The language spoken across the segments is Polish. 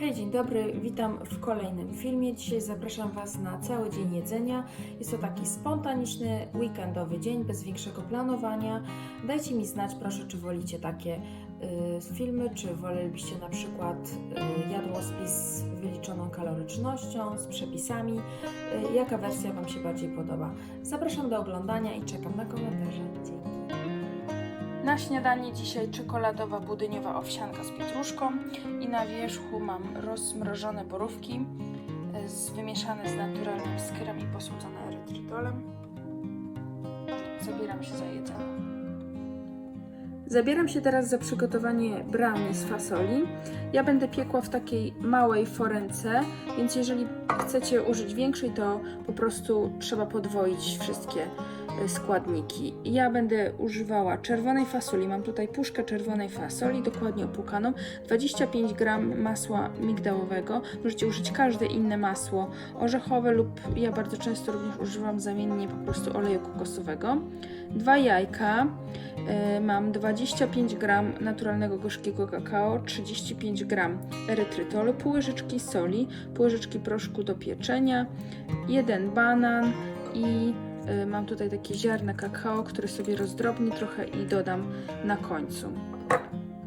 Hej, dzień dobry, witam w kolejnym filmie. Dzisiaj zapraszam Was na cały dzień jedzenia. Jest to taki spontaniczny, weekendowy dzień, bez większego planowania. Dajcie mi znać, proszę, czy wolicie takie y, filmy, czy wolelibyście na przykład y, jadłospis z wyliczoną kalorycznością, z przepisami. Y, jaka wersja Wam się bardziej podoba? Zapraszam do oglądania i czekam na komentarze. Dzięki. Na śniadanie dzisiaj czekoladowa budyniowa owsianka z pietruszką i na wierzchu mam rozmrożone borówki e, z, wymieszane z naturalnym skyrem i posłodzone erytrytolem. Zabieram się za jedzenie. Zabieram się teraz za przygotowanie brownie z fasoli. Ja będę piekła w takiej małej forence, więc jeżeli chcecie użyć większej, to po prostu trzeba podwoić wszystkie składniki. Ja będę używała czerwonej fasoli. Mam tutaj puszkę czerwonej fasoli, dokładnie opłukaną, 25 gram masła migdałowego. Możecie użyć każde inne masło orzechowe lub ja bardzo często również używam zamiennie po prostu oleju kokosowego. Dwa jajka, y, mam 25 gram naturalnego gorzkiego kakao, 35 gram erytrytolu, pół łyżeczki soli, pół łyżeczki proszku do pieczenia, jeden banan i mam tutaj takie ziarna kakao, które sobie rozdrobnię trochę i dodam na końcu.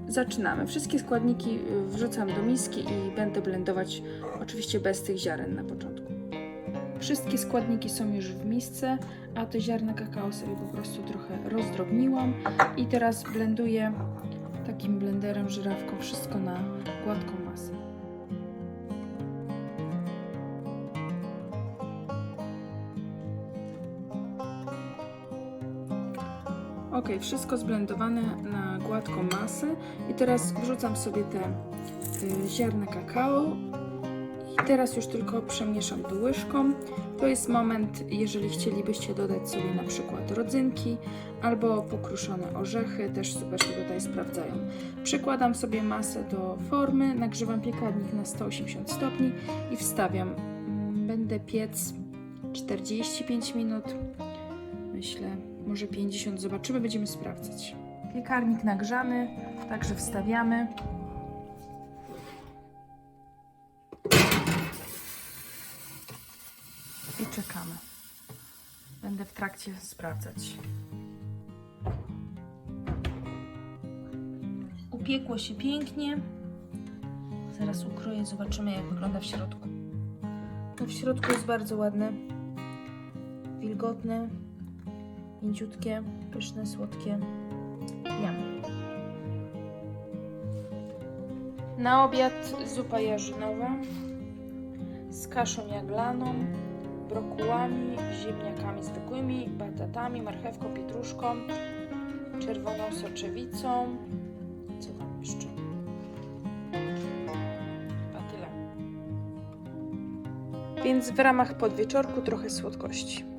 Zaczynamy. Wszystkie składniki y, wrzucam do miski i będę blendować oczywiście bez tych ziaren na początku. Wszystkie składniki są już w misce, a te ziarna kakao sobie po prostu trochę rozdrobniłam i teraz blenduję takim blenderem, żyrawką wszystko na gładką masę. Ok, wszystko zblendowane na gładką masę i teraz wrzucam sobie te y, ziarna kakao i teraz już tylko przemieszam to łyżką. To jest moment, jeżeli chcielibyście dodać sobie na przykład rodzynki albo pokruszone orzechy, też super się tutaj sprawdzają. Przykładam sobie masę do formy, nagrzewam piekarnik na 180 stopni i wstawiam. Mm, Będę piec 45 minut, myślę, może 50, zobaczymy, będziemy sprawdzać. Piekarnik nagrzany, także wstawiamy. i czekamy. Będę w trakcie sprawdzać. Upiekło się pięknie. Zaraz ukroję, zobaczymy jak wygląda w środku. No w środku jest bardzo ładne. Wilgotne, mięciutkie, pyszne, słodkie. Jam. Na obiad zupa jarzynowa z kaszą jaglaną, brokułami, ziemniakami zwykłymi, batatami, marchewką, pietruszką, czerwoną soczewicą. Co tam jeszcze? Chyba tyle. Więc w ramach podwieczorku trochę słodkości.